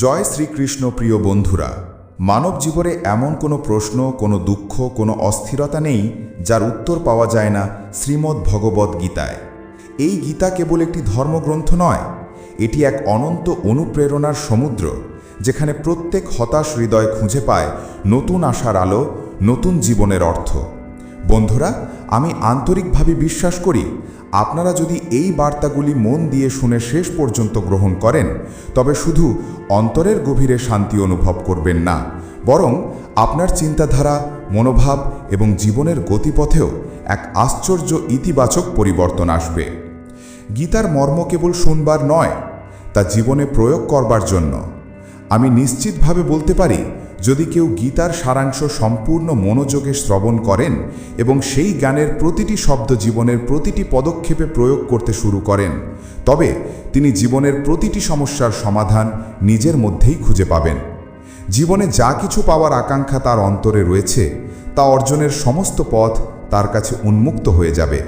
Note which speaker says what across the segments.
Speaker 1: জয় শ্রীকৃষ্ণ প্রিয় বন্ধুরা, মানব জীবনে এমন কোনো প্রশ্ন, কোনো দুঃখ, কোনো অস্থিরতা নেই যার উত্তর পাওয়া যায় না শ্রীমদ্ ভগবদ্ গীতায়। এই গীতা কেবল একটি ধর্মগ্রন্থ নয়, এটি এক অনন্ত অনুপ্রেরণার সমুদ্র যেখানে প্রত্যেক হতাশ হৃদয় খুঁজে পায় নতুন আশার আলো, নতুন জীবনের অর্থ। বন্ধুরা, আমি আন্তরিকভাবে বিশ্বাস করি আপনারা যদি এই বার্তাগুলি মন দিয়ে শুনে শেষ পর্যন্ত গ্রহণ করেন, তবে শুধু অন্তরের গভীরে শান্তি অনুভব করবেন না, বরং আপনার চিন্তাধারা, মনোভাব এবং জীবনের গতিপথেও এক আশ্চর্য ইতিবাচক পরিবর্তন আসবে। গীতার মর্ম কেবল শুনবার নয়, তা জীবনে প্রয়োগ করবার জন্য। আমি নিশ্চিতভাবে বলতে পারি যদি কেউ গীতার সারাংশ সম্পূর্ণ মনোযোগে শ্রবণ করেন এবং সেই জ্ঞানের প্রতিটি শব্দ জীবনের প্রতিটি পদক্ষেপে প্রয়োগ করতে শুরু করেন, তবে তিনি জীবনের প্রতিটি সমস্যার সমাধান নিজের মধ্যেই খুঁজে পাবেন। জীবনে যা কিছু পাওয়ার আকাঙ্ক্ষা তার অন্তরে রয়েছে, তা অর্জনের সমস্ত পথ তার কাছে উন্মুক্ত হয়ে যাবে।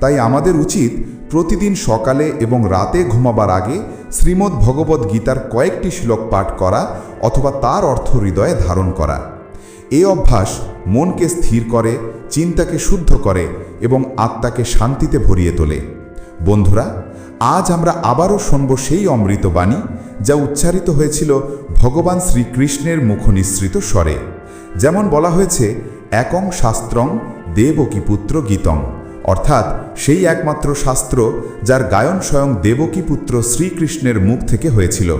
Speaker 1: তাই আমাদের উচিত প্রতিদিন সকালে এবং রাতে ঘুমাবার আগে শ্রীমদ্ ভগবদ্ গীতার কয়েকটি শ্লোক পাঠ করা অথবা তার অর্থ হৃদয়ে ধারণ করা। এ অভ্যাস মনকে স্থির করে, চিন্তাকে শুদ্ধ করে এবং আত্মাকে শান্তিতে ভরিয়ে তোলে। বন্ধুরা, আজ আমরা আবারও শুনব সেই অমৃত বাণী যা উচ্চারিত হয়েছিল ভগবান শ্রীকৃষ্ণের মুখনিসৃত স্বরে। যেমন বলা হয়েছে, একং শাস্ত্রং দেবকীপুত্র গীতং। অর্থাৎ সেই একমাত্র শাস্ত্র যার গায়ন স্বয়ং দেবকীপুত্র শ্রীকৃষ্ণের মুখ থেকে হয়েছিল।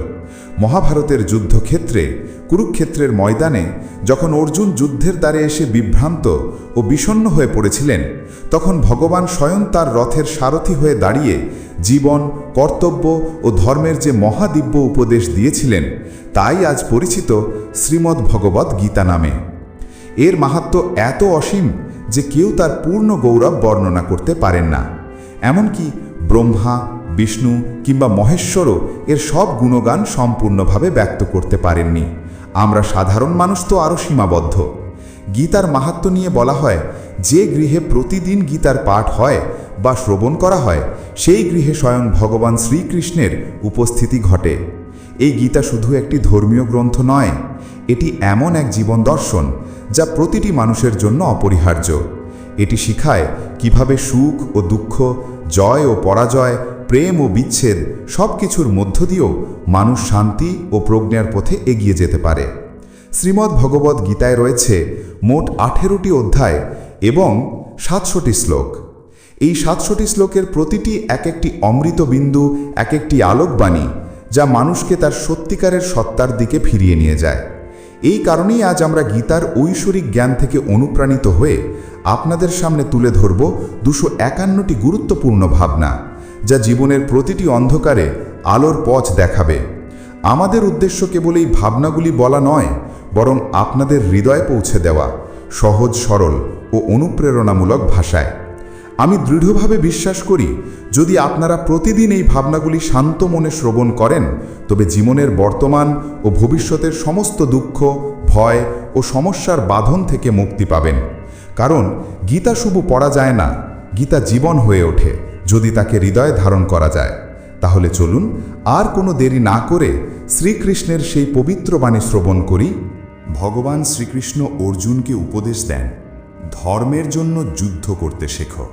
Speaker 1: মহাভারতের যুদ্ধক্ষেত্রে, কুরুক্ষেত্রের ময়দানে যখন অর্জুন যুদ্ধের দ্বারে এসে বিভ্রান্ত ও বিষণ্ণ হয়ে পড়েছিলেন, তখন ভগবান স্বয়ং তার রথের সারথি হয়ে দাঁড়িয়ে জীবন, কর্তব্য ও ধর্মের যে মহাদিব্য উপদেশ দিয়েছিলেন, তাই আজ পরিচিত শ্রীমদ্ ভগবত গীতা নামে। এর মাহাত্ম এত অসীম যে কেউ তার পূর্ণ গৌরব বর্ণনা করতে পারেন না। এমনকি ব্রহ্মা, বিষ্ণু কিংবা মহেশ্বরও এর সব গুণগান সম্পূর্ণভাবে ব্যক্ত করতে পারেননি। আমরা সাধারণ মানুষ তো আরও সীমাবদ্ধ। গীতার মাহাত্ম নিয়ে বলা হয়, যে গৃহে প্রতিদিন গীতার পাঠ হয় বা শ্রবণ করা হয়, সেই গৃহে স্বয়ং ভগবান শ্রীকৃষ্ণের উপস্থিতি ঘটে। এই গীতা শুধু একটি ধর্মীয় গ্রন্থ নয়, এটি এমন এক জীবন দর্শন যা প্রতিটি মানুষের জন্য অপরিহার্য। এটি শিখায় কীভাবে সুখ ও দুঃখ, জয় ও পরাজয়, প্রেম ও বিচ্ছেদ সব কিছুর মধ্য দিয়েও মানুষ শান্তি ও প্রজ্ঞার পথে এগিয়ে যেতে পারে। শ্রীমদ্ ভগবদ্ গীতায় রয়েছে মোট আঠেরোটি অধ্যায় এবং সাতশোটি শ্লোক। এই সাতশোটি শ্লোকের প্রতিটি এক একটি অমৃত বিন্দু এক একটি আলোকবাণী যা মানুষকে তার সত্যিকারের সত্তার দিকে ফিরিয়ে নিয়ে যায়। এই কারণেই আজ আমরা গীতার ঐশ্বরিক জ্ঞান থেকে অনুপ্রাণিত হয়ে আপনাদের সামনে তুলে ধরব দুশো একান্নটি গুরুত্বপূর্ণ ভাবনা, যা জীবনের প্রতিটি অন্ধকারে আলোর পথ দেখাবে। আমাদের উদ্দেশ্য কেবল এই ভাবনাগুলি বলা নয়, বরং আপনাদের হৃদয়ে পৌঁছে দেওয়া সহজ, সরল ও অনুপ্রেরণামূলক ভাষায়। আমি দৃঢ়ভাবে বিশ্বাস করি, যদি আপনারা প্রতিদিন এই ভাবনাগুলি শান্ত মনে শ্রবণ করেন, তবে জীবনের বর্তমান ও ভবিষ্যতের সমস্ত দুঃখ, ভয় ও সমস্যার বাঁধন থেকে মুক্তি পাবেন। কারণ গীতা শুভ পড়া যায় না, গীতা জীবন হয়ে ওঠে, যদি তাকে হৃদয়ে ধারণ করা যায়। তাহলে চলুন আর কোনো দেরি না করে শ্রীকৃষ্ণের সেই পবিত্র বাণী শ্রবণ করি। ভগবান শ্রীকৃষ্ণ অর্জুনকে উপদেশ দেন, ধর্মের জন্য যুদ্ধ করতে শেখো।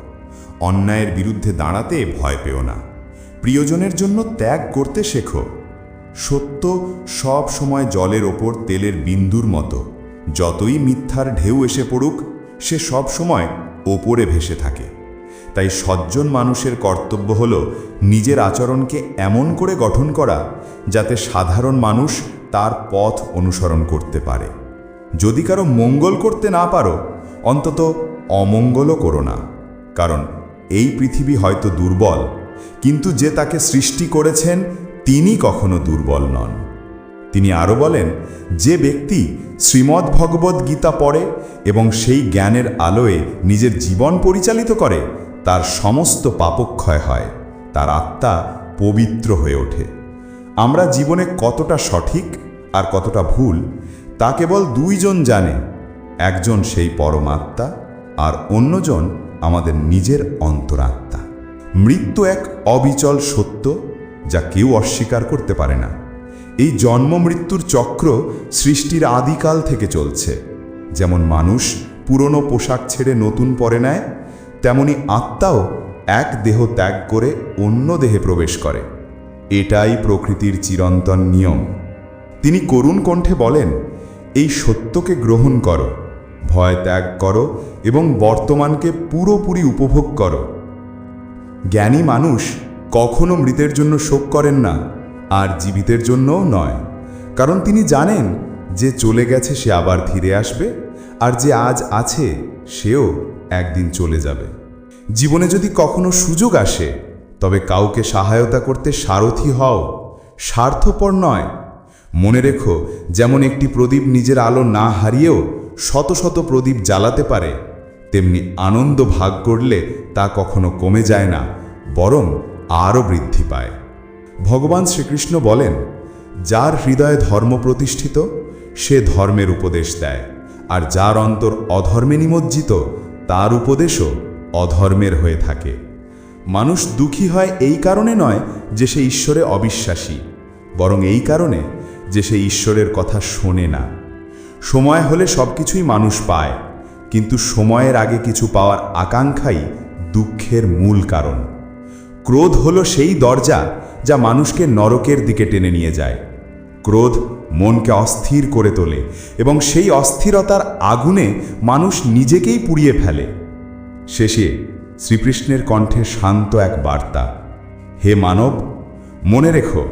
Speaker 1: অন্যায়ের বিরুদ্ধে দাঁড়াতে ভয় পেও না। প্রিয়জনের জন্য ত্যাগ করতে শেখো। সত্য সব সময় জলের ওপর তেলের বিন্দুর মতো। যতই মিথ্যার ঢেউ এসে পড়ুক, সে সব সময় ওপরে ভেসে থাকে। তাই সজ্জন মানুষের কর্তব্য হল নিজের আচরণকে এমন করে গঠন করা, যাতে সাধারণ মানুষ তার পথ অনুসরণ করতে পারে। যদি কারও মঙ্গল করতে না পারো, অন্তত অমঙ্গলও করো না। কারণ এই পৃথিবী হয়তো দুর্বল, কিন্তু যে তাকে সৃষ্টি করেছেন তিনি কখনো দুর্বল নন। তিনি আরও বলেন, যে ব্যক্তি শ্রীমদ্ ভগবদ্ গীতা পড়ে এবং সেই জ্ঞানের আলোয় নিজের জীবন পরিচালিত করে, তার সমস্ত পাপক্ষয় হয়, তার আত্মা পবিত্র হয়ে ওঠে। আমরা জীবনে কতটা সঠিক আর কতটা ভুল, তা কেবল দুইজন জানে, একজন সেই পরমাত্মা আর অন্যজন আমাদের নিজের অন্তরাত্মা। মৃত্যু এক অবিচল সত্য যা কেউ অস্বীকার করতে পারে না। এই জন্ম মৃত্যুর চক্র সৃষ্টির আদিকাল থেকে চলছে। যেমন মানুষ পুরনো পোশাক ছেড়ে নতুন পরে নেয়, তেমনি আত্মাও এক দেহ ত্যাগ করে অন্য দেহে প্রবেশ করে। এটাই প্রকৃতির চিরন্তন নিয়ম। তিনি করুণ কণ্ঠে বলেন, এই সত্যকে গ্রহণ করো। ভয় ত্যাগ করো এবং বর্তমানকে পুরোপুরি উপভোগ করো। জ্ঞানী মানুষ কখনো মৃতের জন্য শোক করেন না, আর জীবিতের জন্যও নয়। কারণ তিনি জানেন যে চলে গেছে সে আবার ধীরে আসবে, আর যে আজ আছে সেও একদিন চলে যাবে। জীবনে যদি কখনো সুযোগ আসে, তবে কাউকে সহায়তা করতে সারথি হও। স্বার্থপর নয়। মনে রেখো, যেমন একটি প্রদীপ নিজের আলো না হারিয়েও শত শত প্রদীপ জ্বালাতে পারে, তেমনি আনন্দ ভাগ করলে তা কখনো কমে যায় না, বরং আরও বৃদ্ধি পায়। ভগবান শ্রীকৃষ্ণ বলেন, যার হৃদয়ে ধর্ম প্রতিষ্ঠিত, সে ধর্মের উপদেশ দেয়, আর যার অন্তর অধর্মে নিমজ্জিত, তার উপদেশও অধর্মের হয়ে থাকে। মানুষ দুঃখী হয় এই কারণে নয় যে সে ঈশ্বরে অবিশ্বাসী, বরং এই কারণে যে সে ঈশ্বরের কথা শোনে না। সময় হলে সব কিছুই মানুষ পায়। কিন্তু সময়ের আগে কিছু পাওয়ার আকাঙ্ক্ষাই দুঃখের মূল কারণ। ক্রোধ হলো সেই দরজা যা মানুষকে নরকের দিকে টেনে নিয়ে যায়। ক্রোধ মনকে অস্থির করে তোলে এবং সেই অস্থিরতার আগুনে মানুষ নিজেকেই পুড়িয়ে ফেলে। শেষে শ্রীকৃষ্ণের কণ্ঠে শান্ত এক বার্তা। হে মানব, মনে রেখো,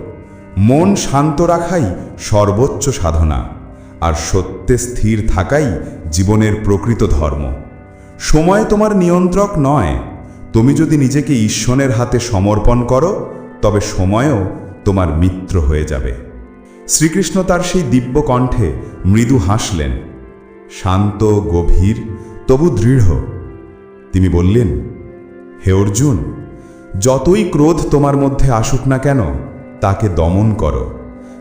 Speaker 1: মন শান্ত রাখাই সর্বোচ্চ সাধনা। আর সত্যে স্থির থাকাই জীবনের প্রকৃত ধর্ম। সময় তোমার নিয়ন্ত্রক নয়। তুমি যদি নিজেকে ঈশ্বরের হাতে সমর্পণ করো, তবে সময়ও তোমার মিত্র হয়ে যাবে। শ্রীকৃষ্ণ তার সেই দিব্য কণ্ঠে মৃদু হাসলেন। শান্ত, গভীর, তবু দৃঢ়। তিনি বললেন, হে অর্জুন, যতই ক্রোধ তোমার মধ্যে আসুক না কেন, তাকে দমন করো।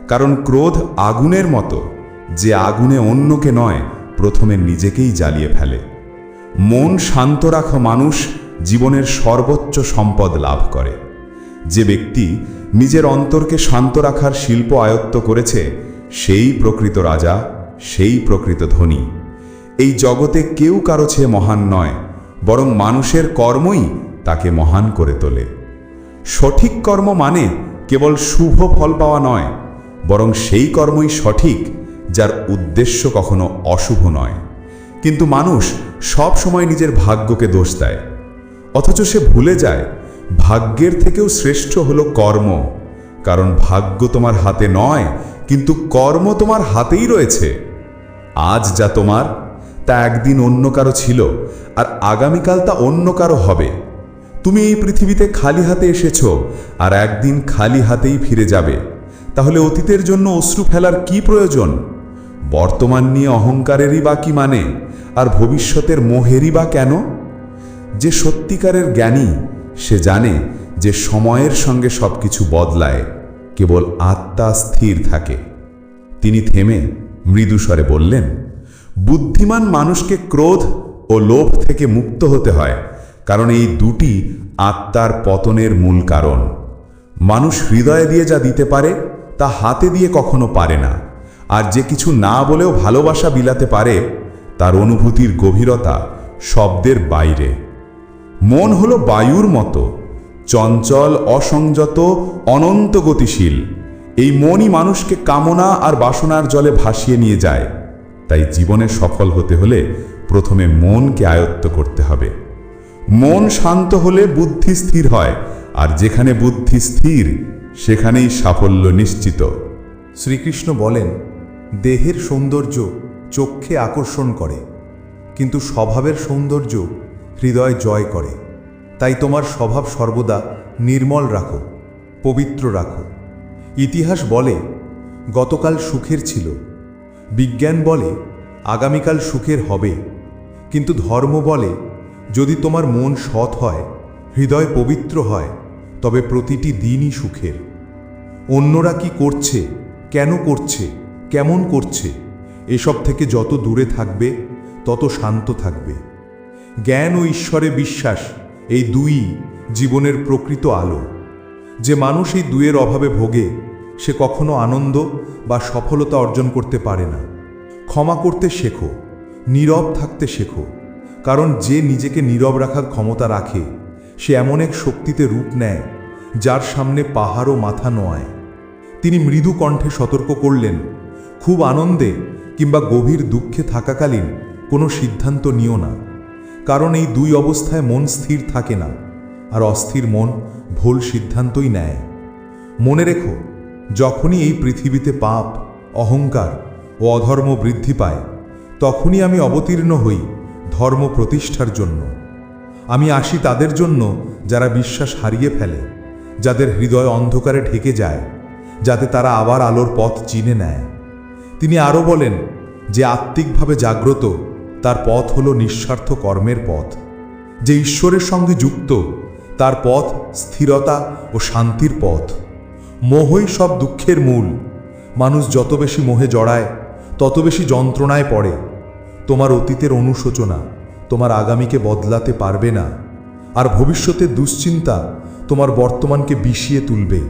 Speaker 1: কারণ ক্রোধ আগুনের মতো। যে আগুনে অন্যকে নয়, প্রথমে নিজেকেই জ্বালিয়ে ফেলে। মন শান্ত রাখা মানুষ, জীবনের সর্বোচ্চ সম্পদ লাভ করে। যে ব্যক্তি নিজের অন্তরকে শান্ত রাখার শিল্প আয়ত্ত করেছে, সেই প্রকৃত রাজা, সেই প্রকৃত ধনী। এই জগতে কেউ কারও চেয়ে মহান নয়, বরং মানুষের কর্মই তাকে মহান করে তোলে। সঠিক কর্ম মানে কেবল শুভ ফল পাওয়া নয়, বরং সেই কর্মই সঠিক যার উদ্দেশ্য কখনো অশুভ নয়। কিন্তু মানুষ সব সময় নিজের ভাগ্যকে দোষ দেয়। অথচ সে ভুলে যায়, ভাগ্যের থেকেও শ্রেষ্ঠ হলো কর্ম। কারণ ভাগ্য তোমার হাতে নয়, কিন্তু কর্ম তোমার হাতেই রয়েছে। আজ যা তোমার, তা একদিন অন্য কারও ছিল, আর আগামীকাল তা অন্য কারও হবে। তুমি এই পৃথিবীতে খালি হাতে এসেছ, আর একদিন খালি হাতেই ফিরে যাবে। তাহলে অতীতের জন্য অশ্রু ফেলার কি প্রয়োজন? বর্তমান নিয়ে অহংকারেরই বা কি মানে? আর ভবিষ্যতের মোহেরই বা কেন? যে সত্যিকারের জ্ঞানী, সে জানে যে সময়ের সঙ্গে সব কিছু বদলায়, কেবল আত্মা স্থির থাকে। তিনি থেমে মৃদুস্বরে বললেন, বুদ্ধিমান মানুষকে ক্রোধ ও লোভ থেকে মুক্ত হতে হয়, কারণ এই দুটি আত্মার পতনের মূল কারণ। মানুষ হৃদয়ে দিয়ে যা দিতে পারে, তা হাতে দিয়ে কখনো পারে না। আর যে কিছু না বলেও ভালোবাসা বিলাতে পারে, তার অনুভূতির গভীরতা শব্দের বাইরে। মন হলো বায়ুর মতো, চঞ্চল, অসংযত, অনন্ত গতিশীল। এই মনই মানুষকে কামনা আর বাসনার জলে ভাসিয়ে নিয়ে যায়। তাই জীবনে সফল হতে হলে প্রথমে মনকে আয়ত্ত করতে হবে। মন শান্ত হলে বুদ্ধি স্থির হয়, আর যেখানে বুদ্ধি স্থির, সেখানেই সাফল্য নিশ্চিত।
Speaker 2: শ্রীকৃষ্ণ বলেন দেহের সৌন্দর্য চক্ষে আকর্ষণ করে, কিন্তু স্বভাবের সৌন্দর্য হৃদয় জয় করে। তাই তোমার স্বভাব সর্বদা নির্মল রাখো, পবিত্র রাখো। ইতিহাস বলে, গতকাল সুখের ছিল। বিজ্ঞান বলে, আগামীকাল সুখের হবে। কিন্তু ধর্ম বলে, যদি তোমার মন সৎ হয়, হৃদয় পবিত্র হয়, তবে প্রতিটি দিনই সুখের। অন্যরা কি করছে, কেন করছে? কেমন করছে, এসব থেকে যত দূরে থাকবে, তত শান্ত থাকবে। জ্ঞান ও ঈশ্বরে বিশ্বাস, এই দুই জীবনের প্রকৃত আলো। যে মানুষ এই দুয়ের অভাবে ভোগে, সে কখনো আনন্দ বা সফলতা অর্জন করতে পারে না। ক্ষমা করতে শেখো, নীরব থাকতে শেখো, কারণ যে নিজেকে নীরব রাখার ক্ষমতা রাখে, সে এমন এক শক্তিতে রূপ নেয়, যার সামনে পাহাড়ও মাথা নোয়ায়। তিনি মৃদু কণ্ঠে সতর্ক করলেন খুব আনন্দে কিংবা গভীর দুঃখে থাকাকালীন কোনো সিদ্ধান্ত নিও না। কারণ এই দুই অবস্থায় মন স্থির থাকে না, আর অস্থির মন ভুল সিদ্ধান্তই নেয়। মনে রেখো, যখনই এই পৃথিবীতে পাপ, অহংকার ও অধর্ম বৃদ্ধি পায়, তখনই আমি অবতীর্ণ হই ধর্ম প্রতিষ্ঠার জন্য। আমি আসি তাদের জন্য যারা বিশ্বাস হারিয়ে ফেলে, যাদের হৃদয় অন্ধকারে ঢেকে যায়, যাতে তারা আবার আলোর পথ চিনে নেয়। তিনি আরও বলেন যে আত্মিকভাবে জাগ্রত, তার পথ হল নিঃস্বার্থ কর্মের পথ। যে ঈশ্বরের সঙ্গে যুক্ত, তার পথ স্থিরতা ও শান্তির পথ। মোহই সব দুঃখের মূল। মানুষ যত বেশি মোহে জড়ায়, তত বেশি যন্ত্রণায় পড়ে। তোমার অতীতের অনুশোচনা তোমার আগামীকে বদলাতে পারবে না। আর ভবিষ্যতের দুশ্চিন্তা তোমার বর্তমানকে বিষিয়ে তুলবে।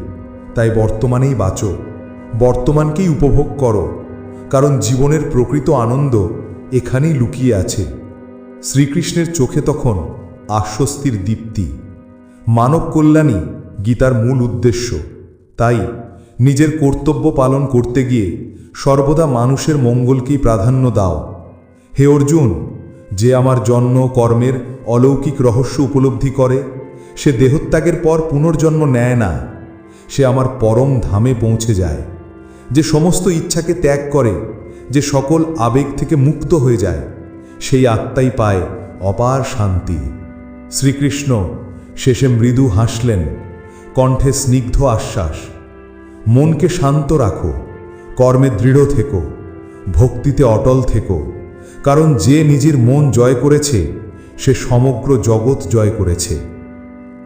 Speaker 2: তাই বর্তমানেই বাঁচো, বর্তমানকেই উপভোগ করো। কারণ জীবনের প্রকৃত আনন্দ এখানেই লুকিয়ে আছে। শ্রীকৃষ্ণের চোখে তখন আশ্বস্তির দীপ্তি। মানব কল্যাণই গীতার মূল উদ্দেশ্য। তাই নিজের কর্তব্য পালন করতে গিয়ে সর্বদা মানুষের মঙ্গলকেই প্রাধান্য দাও। হে অর্জুন, যে আমার জন্ম কর্মের অলৌকিক রহস্য উপলব্ধি করে, সে দেহত্যাগের পর পুনর্জন্ম নেয় না। সে আমার পরম ধামে পৌঁছে যায়। যে সমস্ত ইচ্ছাকে ত্যাগ করে, যে সকল আবেগ থেকে মুক্ত হয়ে যায়, সেই আত্মাই পায় অপার শান্তি। শ্রীকৃষ্ণ শেষে মৃদু হাসলেন, কণ্ঠে স্নিগ্ধ আশ্বাস, মনকে শান্ত রাখো, কর্মে দৃঢ় থেকো, ভক্তিতে অটল থেকো, কারণ যে নিজের মন জয় করেছে, সে সমগ্র জগৎ জয় করেছে।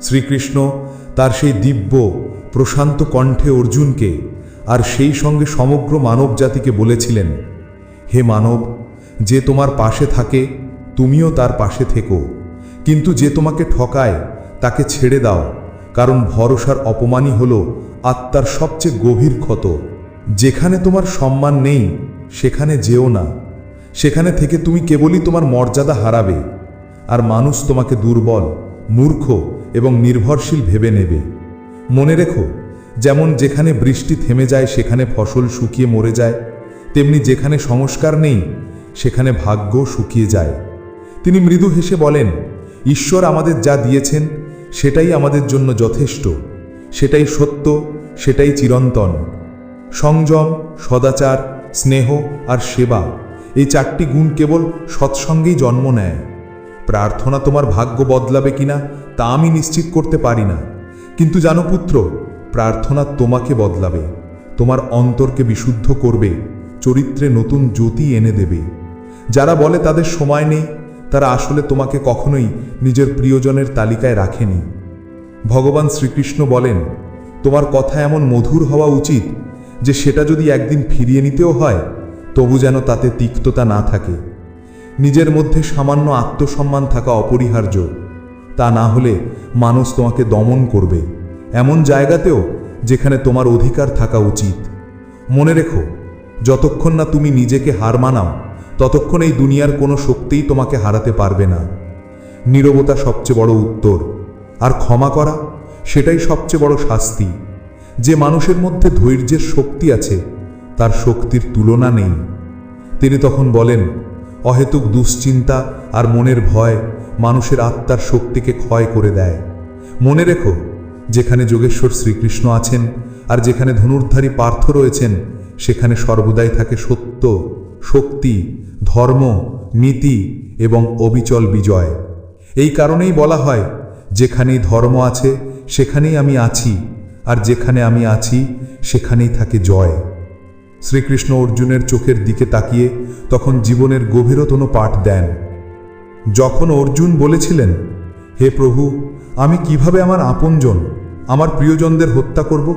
Speaker 2: শ্রীকৃষ্ণ তার সেই দিব্য, প্রশান্ত কণ্ঠে অর্জুনকে আর সেই সঙ্গে সমগ্র মানবজাতিকে বলেছিলেন, হে মানব, যে তোমার পাশে থাকে, তুমিও তার পাশে থেকো। কিন্তু যে তোমাকে ঠকায়, তাকে ছেড়ে দাও, কারণ ভরসার অপমানই হল আত্মার সবচেয়ে গভীর ক্ষত। যেখানে তোমার সম্মান নেই, সেখানে যেও না। সেখানে থেকে তুমি কেবলই তোমার মর্যাদা হারাবে। আর মানুষ তোমাকে দুর্বল, মূর্খ এবং নির্ভরশীল ভেবে নেবে। মনে রেখো যেমন যেখানে বৃষ্টি থেমে যায়, সেখানে ফসল শুকিয়ে মরে যায়। তেমনি যেখানে সংস্কার নেই, সেখানে ভাগ্য শুকিয়ে যায়। তিনি মৃদু হেসে বলেন, ঈশ্বর আমাদের যা দিয়েছেন, সেটাই আমাদের জন্য যথেষ্ট। সেটাই সত্য, সেটাই চিরন্তন। সংযম, সদাচার, স্নেহ আর সেবা, এই চারটি গুণ কেবল সৎসঙ্গেই জন্ম নেয়। প্রার্থনা তোমার ভাগ্য বদলাবে কিনা, তা আমি নিশ্চিত করতে পারি না। কিন্তু জানো পুত্র প্রার্থনা তোমাকে বদলাবে, তোমার অন্তরকে বিশুদ্ধ করবে, চরিত্রে নতুন জ্যোতি এনে দেবে। যারা বলে তাদের সময় নেই, তারা আসলে তোমাকে কখনোই নিজের প্রিয়জনের তালিকায় রাখেনি। ভগবান শ্রীকৃষ্ণ বলেন, তোমার কথা এমন মধুর হওয়া উচিত যে সেটা যদি একদিন ফিরিয়ে নিতেও হয়, তবু যেন তাতে তিক্ততা না থাকে। নিজের মধ্যে সামান্য আত্মসম্মান থাকা অপরিহার্য। তা না হলে মানুষ তোমাকে দমন করবে। এমন জায়গাতেও যেখানে তোমার অধিকার থাকা উচিত। মনে রেখো, যতক্ষণ না তুমি নিজেকে হার মানাও, ততক্ষণ এই দুনিয়ার কোনো শক্তিই তোমাকে হারাতে পারবে না। নীরবতা সবচেয়ে বড় উত্তর। আর ক্ষমা করা, সেটাই সবচেয়ে বড় শাস্তি। যে মানুষের মধ্যে ধৈর্যের শক্তি আছে, তার শক্তির তুলনা নেই। তিনি তখন বলেন, অহেতুক দুশ্চিন্তা আর মনের ভয় মানুষের আত্মার শক্তিকে ক্ষয় করে দেয়। মনে রেখো যেখানে যোগেশ্বর শ্রীকৃষ্ণ আছেন আর যেখানে ধনুর্ধারী পার্থ রয়েছেন, সেখানে সর্বদাই থাকে সত্য, শক্তি, ধর্ম, নীতি এবং অবিচল বিজয়। এই কারণেই বলা হয়, যেখানেই ধর্ম আছে, সেখানেই আমি আছি, আর যেখানে আমি আছি, সেখানেই থাকে জয়। শ্রীকৃষ্ণ অর্জুনের চোখের দিকে তাকিয়ে তখন জীবনের গভীরতম পাঠ দেন। যখন অর্জুন বলেছিলেন, হে প্রভু, আমি কীভাবে আমার আপনজন আমার প্রিয়জনদের হত্যা করব?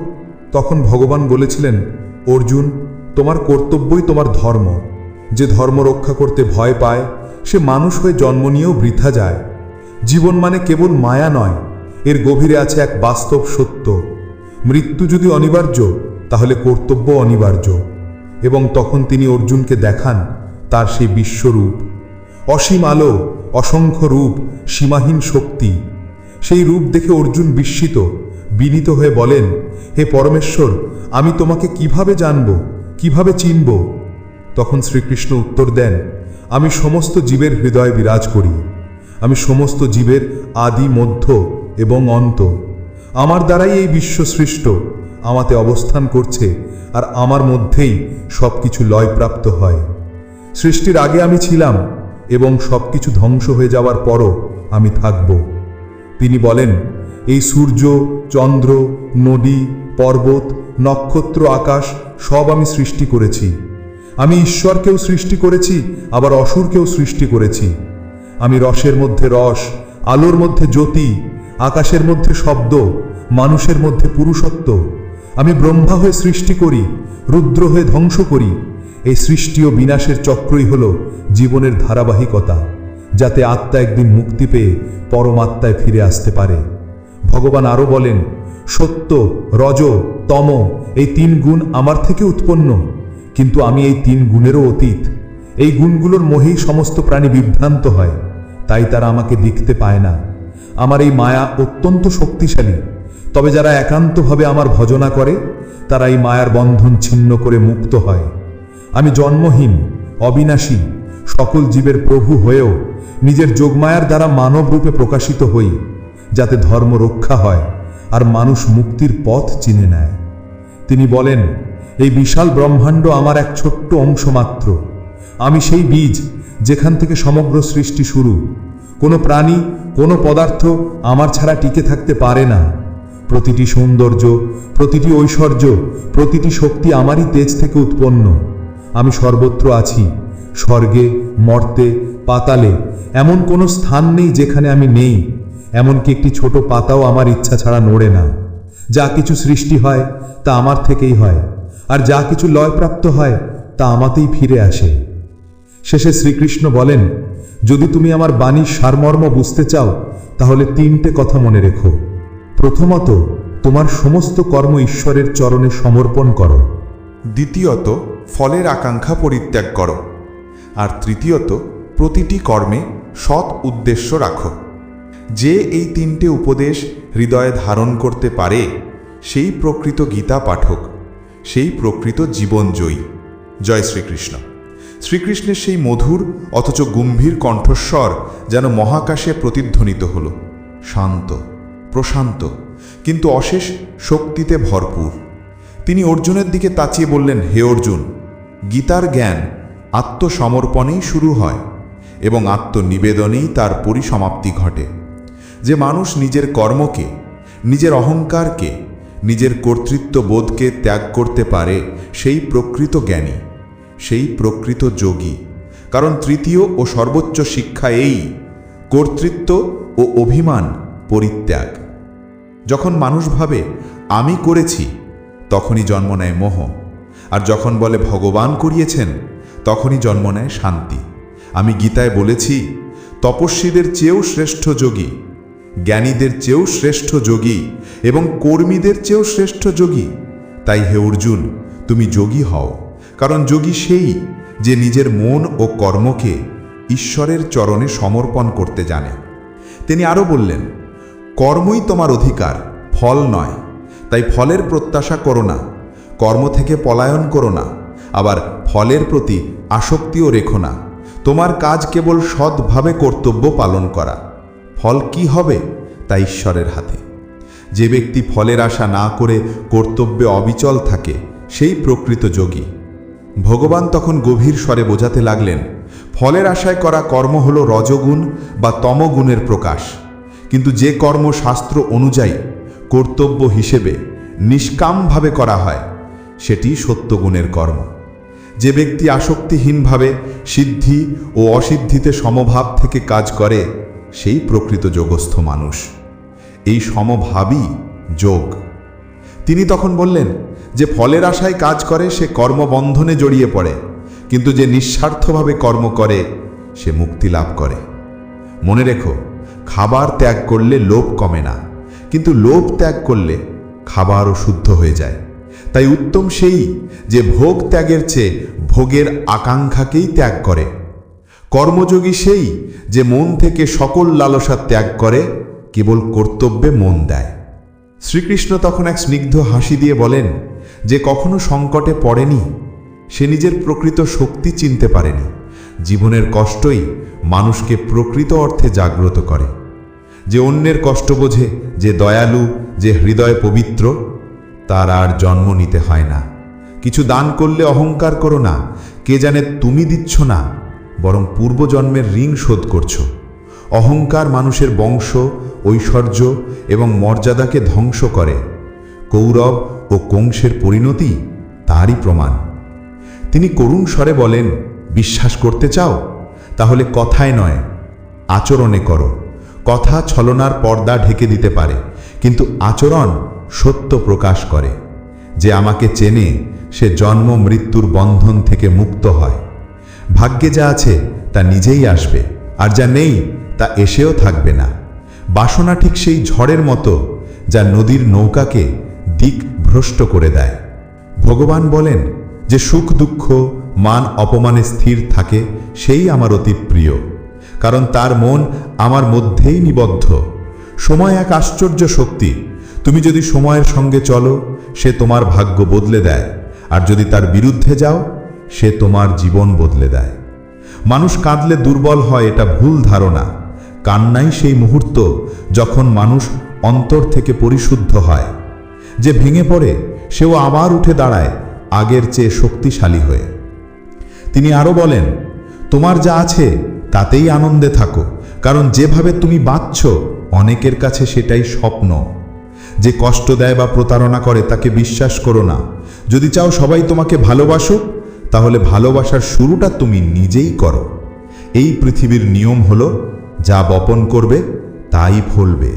Speaker 2: তখন ভগবান বলেছিলেন, অর্জুন, তোমার কর্তব্যই তোমার ধর্ম। যে ধর্ম রক্ষা করতে ভয় পায়, সে মানুষ হয়ে জন্ম নিয়েও বৃথা যায়। জীবন মানে কেবল মায়া নয়, এর গভীরে আছে এক বাস্তব সত্য। মৃত্যু যদি অনিবার্য, তাহলে কর্তব্য অনিবার্য। এবং তখন তিনি অর্জুনকে দেখান তার সেই বিশ্বরূপ। অসীম আলো, অসংখ্য রূপ, সীমাহীন শক্তি। সেই রূপ দেখে অর্জুন বিস্মিত। বিনীত হয়ে বলেন, হে পরমেশ্বর, আমি তোমাকে কীভাবে জানব, কীভাবে চিনব? তখন শ্রীকৃষ্ণ উত্তর দেন, আমি সমস্ত জীবের হৃদয়ে বিরাজ করি। আমি সমস্ত জীবের আদি, মধ্য এবং অন্ত। আমার দ্বারাই এই বিশ্ব সৃষ্ট। আমাতে অবস্থান করছে আর আমার মধ্যেই সব কিছু লয়প্রাপ্ত হয়। সৃষ্টির আগে আমি ছিলাম এবং সব কিছু ধ্বংস হয়ে যাওয়ার পরও আমি থাকব। তিনি বলেন এই সূর্য, চন্দ্র, নদী, পর্বত, নক্ষত্র, আকাশ, সব আমি সৃষ্টি করেছি। আমি ঈশ্বরকেও সৃষ্টি করেছি, আবার অসুরকেও সৃষ্টি করেছি। আমি রসের মধ্যে রস, আলোর মধ্যে জ্যোতি, আকাশের মধ্যে শব্দ, মানুষের মধ্যে পুরুষত্ব। আমি ব্রহ্মা হয়ে সৃষ্টি করি, রুদ্র হয়ে ধ্বংস করি। এই সৃষ্টি ও বিনাশের চক্রই হল জীবনের ধারাবাহিকতা, যাতে আত্মা একদিন মুক্তি পেয়ে পরমাত্মায় ফিরে আসতে পারে। ভগবান আরও বলেন, সত্য, রজ, তম, এই তিন গুণ আমার থেকে উৎপন্ন। কিন্তু আমি এই তিন গুণেরও অতীত। এই গুণগুলোর মোহেই সমস্ত প্রাণী বিভ্রান্ত হয়। তাই তারা আমাকে দেখতে পায় না। আমার এই মায়া অত্যন্ত শক্তিশালী। তবে যারা একান্তভাবে আমার ভজনা করে, তারা এই মায়ার বন্ধন ছিন্ন করে মুক্ত হয়। আমি জন্মহীন, অবিনাশী, সকল জীবের প্রভু হয়েও নিজের যোগমায়ার দ্বারা মানব রূপে প্রকাশিত হই। যাতে ধর্ম রক্ষা হয় আর মানুষ মুক্তির পথ চিনে নেয়। তিনি বলেন, এই বিশাল ব্রহ্মাণ্ড আমার এক ছোট্ট অংশ মাত্র। আমি সেই বীজ যেখান থেকে সমগ্র সৃষ্টি শুরু। কোনো প্রাণী, কোনো পদার্থ আমার ছাড়া টিকে থাকতে পারে না। প্রতিটি সৌন্দর্য, প্রতিটি ঐশ্বর্য, প্রতিটি শক্তি আমারই তেজ থেকে উৎপন্ন। আমি সর্বত্র আছি, স্বর্গে, মর্তে, পাতালে, এমন কোনো স্থান নেই যেখানে আমি নেই। এমনকি একটি ছোট পাতাও আমার ইচ্ছা ছাড়া নড়ে না। যা কিছু সৃষ্টি হয়, তা আমার থেকেই হয়। আর যা কিছু লয়প্রাপ্ত হয়, তা আমাতেই ফিরে আসে। শেষে শ্রীকৃষ্ণ বলেন, যদি তুমি আমার বাণীর সারমর্ম বুঝতে চাও, তাহলে তিনটে কথা মনে রেখো। প্রথমত, তোমার সমস্ত কর্ম ঈশ্বরের চরণে সমর্পণ করো।
Speaker 1: দ্বিতীয়ত, ফলের আকাঙ্ক্ষা পরিত্যাগ করো। আর তৃতীয়ত, প্রতিটি কর্মে সৎ উদ্দেশ্য রাখো। যে এই তিনটে উপদেশ হৃদয়ে ধারণ করতে পারে, সেই প্রকৃত গীতা পাঠক, সেই প্রকৃত জীবনজয়ী। জয় শ্রীকৃষ্ণ। শ্রীকৃষ্ণের সেই মধুর, অথচ গম্ভীর কণ্ঠস্বর যেন মহাকাশে প্রতিধ্বনিত হল। শান্ত, প্রশান্ত, কিন্তু অশেষ শক্তিতে ভরপুর। তিনি অর্জুনের দিকে তাচিয়ে বললেন, হে অর্জুন, গীতার জ্ঞান আত্মসমর্পণেই শুরু হয় এবং আত্মনিবেদনেই তার পরিসমাপ্তি ঘটে। যে মানুষ নিজের কর্মকে, নিজের অহংকারকে, নিজের কর্তৃত্ব বোধকে ত্যাগ করতে পারে, সেই প্রকৃত জ্ঞানী, সেই প্রকৃত যোগী। কারণ তৃতীয় ও সর্বোচ্চ শিক্ষা এই, কর্তৃত্ব ও অভিমান পরিত্যাগ। যখন মানুষ ভাবে, আমি করেছি তখনই জন্ম নেয় মোহ। আর যখন বলে, ভগবান করিয়েছেন তখনই জন্ম নেয় শান্তি। আমি গীতায় বলেছি, তপস্বীদের চেয়েও শ্রেষ্ঠ যোগী জ্ঞানীদের চেয়েও শ্রেষ্ঠ যোগী এবং কর্মীদের চেয়েও শ্রেষ্ঠ যোগী। তাই হে অর্জুন, তুমি যোগী হও, কারণ যোগী সেই যে নিজের মন ও কর্মকে ঈশ্বরের চরণে সমর্পণ করতে জানে। তিনি আরও বললেন, কর্মই তোমার অধিকার, ফল নয়। তাই ফলের প্রত্যাশা করো না, কর্ম থেকে পলায়ন করো না, আবার ফলের প্রতি আসক্তিও রেখো না। তোমার কাজ কেবল সৎভাবে কর্তব্য পালন করা। ফল কি হবে তা ঈশ্বরের হাতে। যে ব্যক্তি ফলের আশা না করে কর্তব্যে অবিচল থাকে, সেই প্রকৃত যোগী। ভগবান তখন গভীর স্বরে বোঝাতে লাগলেন, ফলের আশায় করা কর্ম হল রজগুণ বা তমগুণের প্রকাশ। কিন্তু যে কর্ম শাস্ত্র অনুযায়ী কর্তব্য হিসেবে নিষ্কামভাবে করা হয়, সেটি সত্যগুণের কর্ম। যে ব্যক্তি আসক্তিহীনভাবে সিদ্ধি ও অসিদ্ধিতে সমভাব থেকে কাজ করে সেই প্রকৃত যোগস্থ মানুষ। এই সমভাবই যোগ। তিনি তখন বললেন যে ফলের আশায় কাজ করে, সে কর্মবন্ধনে জড়িয়ে পড়ে, কিন্তু যে নিঃস্বার্থভাবে কর্ম করে, সে মুক্তি লাভ করে। মনে রেখো, খাবার ত্যাগ করলে লোভ কমে না, কিন্তু লোভ ত্যাগ করলে খাবারও শুদ্ধ হয়ে যায়। তাই উত্তম সেই যে ভোগ ত্যাগের চেয়ে ভোগের আকাঙ্ক্ষাকেই ত্যাগ করে। কর্মযোগী সেই যে মন থেকে সকল লালসা ত্যাগ করে, কেবল কর্তব্যে মন দেয়। শ্রীকৃষ্ণ তখন এক স্নিগ্ধ হাসি দিয়ে বলেন, যে কখনো সংকটে পড়েনি, সে নিজের প্রকৃত শক্তি চিনতে পারেনি। জীবনের কষ্টই মানুষকে প্রকৃত অর্থে জাগ্রত করে। যে অন্যের কষ্ট বোঝে, যে দয়ালু, যে হৃদয় পবিত্র, তার আর জন্ম নিতে হয় না। কিছু দান করলে অহংকার করো না, কে জানে তুমি দিচ্ছ না বরং পূর্বজন্মের ঋণ শোধ করছ। অহংকার মানুষের বংশ, ঐশ্বর্য এবং মর্যাদাকে ধ্বংস করে। কৌরব ও কংসের পরিণতি তারই প্রমাণ। তিনি করুণ স্বরে বলেন, বিশ্বাস করতে চাও? তাহলে কথায় নয়, আচরণে করো। কথা ছলনার পর্দা ঢেকে দিতে পারে, কিন্তু আচরণ সত্য প্রকাশ করে। যে আমাকে চেনে, সে জন্ম মৃত্যুর বন্ধন থেকে মুক্ত হয়। ভাগ্যে যা আছে, তা নিজেই আসবে, আর যা নেই, তা এসেও থাকবে না। বাসনা ঠিক সেই ঝড়ের মতো, যা নদীর নৌকাকে দিক ভ্রষ্ট করে দেয়। ভগবান বলেন যে, সুখ, দুঃখ, মান, অপমানে স্থির থাকে, সেই আমার অতি প্রিয়। কারণ তার মন আমার মধ্যেই নিবদ্ধ। সময় এক আশ্চর্য শক্তি। তুমি যদি সময়ের সঙ্গে চলো, সে তোমার ভাগ্য বদলে দেয়। আর যদি তার বিরুদ্ধে যাও সে তোমার জীবন বদলে দেয়। মানুষ কাঁদলে দুর্বল হয়, এটা ভুল ধারণা। কান্নাই সেই মুহূর্ত যখন মানুষ অন্তর থেকে পরিশুদ্ধ হয়। যে ভেঙে পড়ে, সেও আবার উঠে দাঁড়ায়, আগের চেয়ে শক্তিশালী হয়ে। তিনি আরও বলেন, তোমার যা আছে, তাতেই আনন্দে থাকো, কারণ যেভাবে তুমি বাঁচছ, অনেকের কাছে সেটাই স্বপ্ন। যে কষ্ট দেয় বা প্রতারণা করে, তাকে বিশ্বাস করো না। যদি চাও সবাই তোমাকে ভালোবাসুক তাহলে ভালোবাসার শুরুটা তুমি নিজেই করো। এই পৃথিবীর নিয়ম হলো, যা বপন করবে, তাই ফলবে।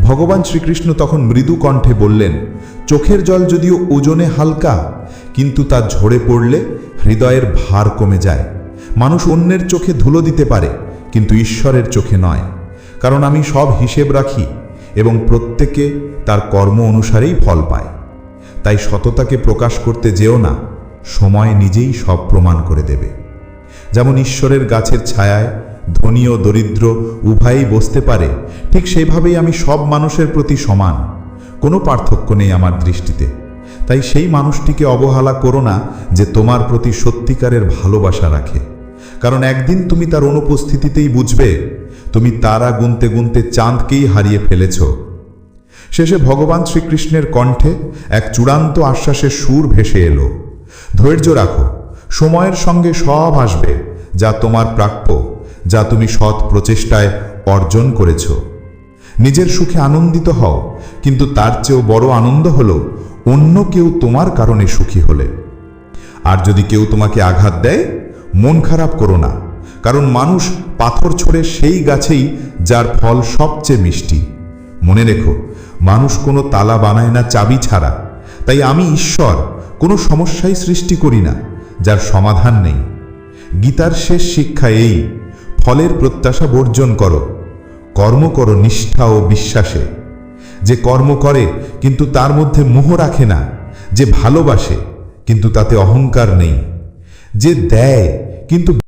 Speaker 1: ভগবান শ্রীকৃষ্ণ তখন মৃদু কণ্ঠে বললেন, চোখের জল যদিও ওজনে হালকা, কিন্তু তা ঝরে পড়লে হৃদয়ের ভার কমে যায়। মানুষ অন্যের চোখে ধুলো দিতে পারে, কিন্তু ঈশ্বরের চোখে নয়। কারণ আমি সব হিসেব রাখি এবং প্রত্যেকে তার কর্ম অনুসারেই ফল পায়। তাই সততাকে প্রকাশ করতে যেও না সময় নিজেই সব প্রমাণ করে দেবে। যেমন ঈশ্বরের গাছের ছায়ায় ধনী ও দরিদ্র উভয়ই বসতে পারে, ঠিক সেইভাবেই আমি সব মানুষের প্রতি সমান। কোনো পার্থক্য নেই আমার দৃষ্টিতে। তাই সেই মানুষটিকে অবহেলা করো না যে তোমার প্রতি সত্যিকারের ভালোবাসা রাখে। কারণ একদিন তুমি তার অনুপস্থিতিতেই বুঝবে, তুমি তারা গুনতে গুনতে চাঁদকেই হারিয়ে ফেলেছ। শেষে ভগবান শ্রীকৃষ্ণের কণ্ঠে এক চূড়ান্ত আশ্বাসের সুর ভেসে এলো। ধৈর্য রাখো। সময়ের সঙ্গে সব আসবে যা তোমার প্রাপ্য, যা তুমি সৎ প্রচেষ্টায় অর্জন করেছ। নিজের সুখে আনন্দিত হও, কিন্তু তার চেয়েও বড় আনন্দ হল অন্য কেউ তোমার কারণে সুখী হলে। আর যদি কেউ তোমাকে আঘাত দেয়, মন খারাপ করো না, কারণ মানুষ পাথর ছড়ে সেই গাছেই যার ফল সবচেয়ে মিষ্টি। মনে রেখো, মানুষ কোনো তালা বানায় না চাবি ছাড়া। তাই আমি ঈশ্বর কোনো সমস্যাই সৃষ্টি করি না, যার সমাধান নেই। গীতার শেষ শিক্ষা এই, ফলের প্রত্যাশা বর্জন করো, কর্ম করো নিষ্ঠা ও বিশ্বাসে। যে কর্ম করে, কিন্তু তার মধ্যে মোহ রাখে না, যে ভালোবাসে, কিন্তু তাতে অহংকার নেই। যে দেয়, কিন্তু